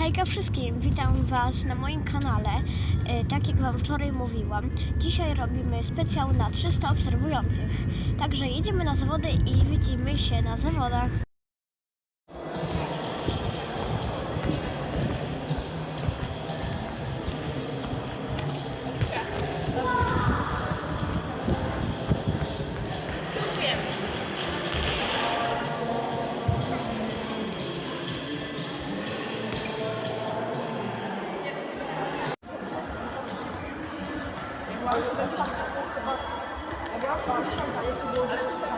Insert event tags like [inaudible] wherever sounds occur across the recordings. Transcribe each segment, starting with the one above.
Hejka wszystkim, witam Was na moim kanale. E, Tak jak Wam wczoraj mówiłam, dzisiaj robimy specjał na 300 obserwujących. Także jedziemy na zawody i widzimy się na zawodach. Arkadaşlar. Ya, ben şu an kardeşim olduğu için.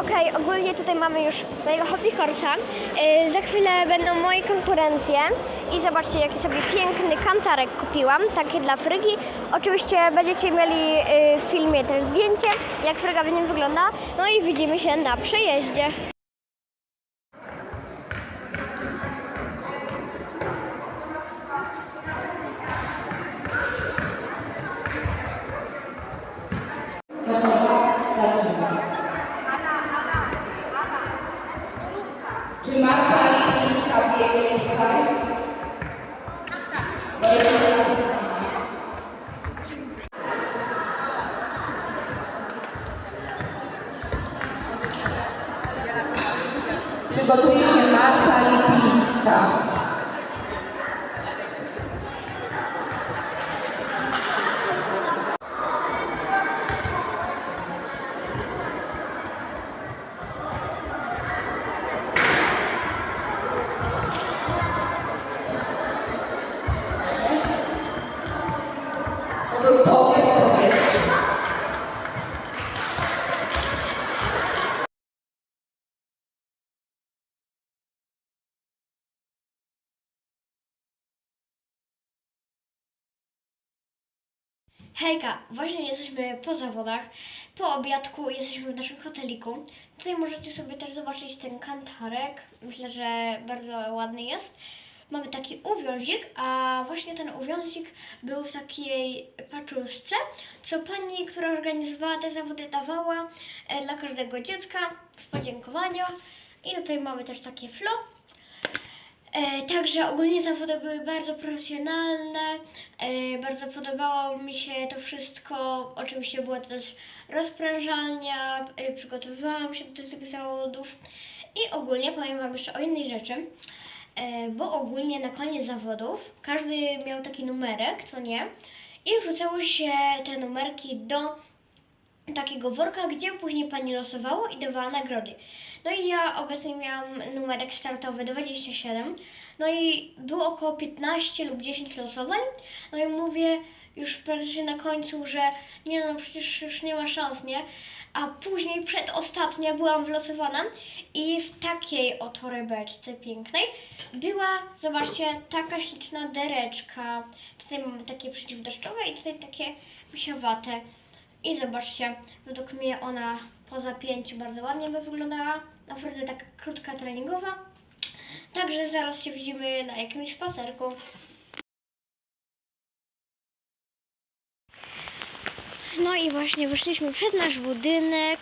Okej, ogólnie tutaj mamy już mojego hobby horsa. Yy, za chwilę będą moje konkurencje i zobaczcie jaki sobie piękny kantarek kupiłam, takie dla frygi. Oczywiście będziecie mieli yy, w filmie też zdjęcie, jak fryga w nim wygląda. No i widzimy się na przejeździe. Czy Marta Lipińska biegnie tutaj? Przygotuje się Marta Lipińska. Hejka, właśnie jesteśmy po zawodach. Po obiadku jesteśmy w naszym hoteliku. Tutaj możecie sobie też zobaczyć ten kantarek. Myślę, że bardzo ładny jest. Mamy taki uwiązik, a właśnie ten uwiązik był w takiej paczuszce, co pani, która organizowała te zawody, dawała e, dla każdego dziecka w podziękowaniu. I tutaj mamy też takie flo. E, także ogólnie zawody były bardzo profesjonalne. E, bardzo podobało mi się to wszystko. Oczywiście była też rozprężalnia. E, przygotowywałam się do tych zawodów. I ogólnie powiem Wam jeszcze o innej rzeczy. Bo ogólnie na koniec zawodów każdy miał taki numerek, co nie? I wrzucało się te numerki do takiego worka, gdzie później pani losowało i dawała nagrody. No i ja obecnie miałam numerek startowy 27, no i było około 15 lub 10 losowań, no i mówię już praktycznie na końcu, że nie no, przecież już nie ma szans, nie? A później przedostatnia byłam wylosowana i w takiej oto torebeczce pięknej była, zobaczcie, taka śliczna dereczka. Tutaj mamy takie przeciwdeszczowe i tutaj takie misiowate. I zobaczcie, według mnie ona po zapięciu bardzo ładnie by wyglądała. Naprawdę taka krótka treningowa. Także zaraz się widzimy na jakimś spacerku. No i właśnie wyszliśmy przed nasz budynek.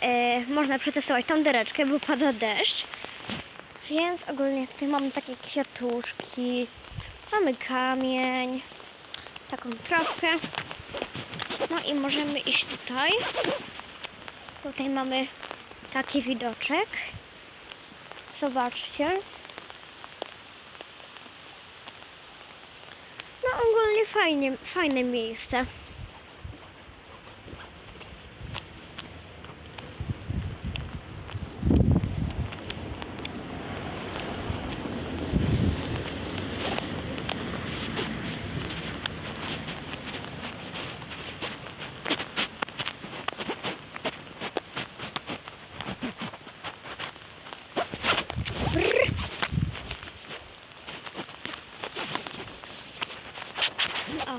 E, można przetestować tą dereczkę, bo pada deszcz. Więc ogólnie tutaj mamy takie kwiatuszki, mamy kamień, taką trawkę. No i możemy iść tutaj. Tutaj mamy taki widoczek. Zobaczcie. No ogólnie fajnie, fajne miejsce. O,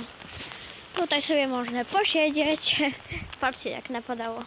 tutaj sobie można posiedzieć. [laughs] Patrzcie jak napadało.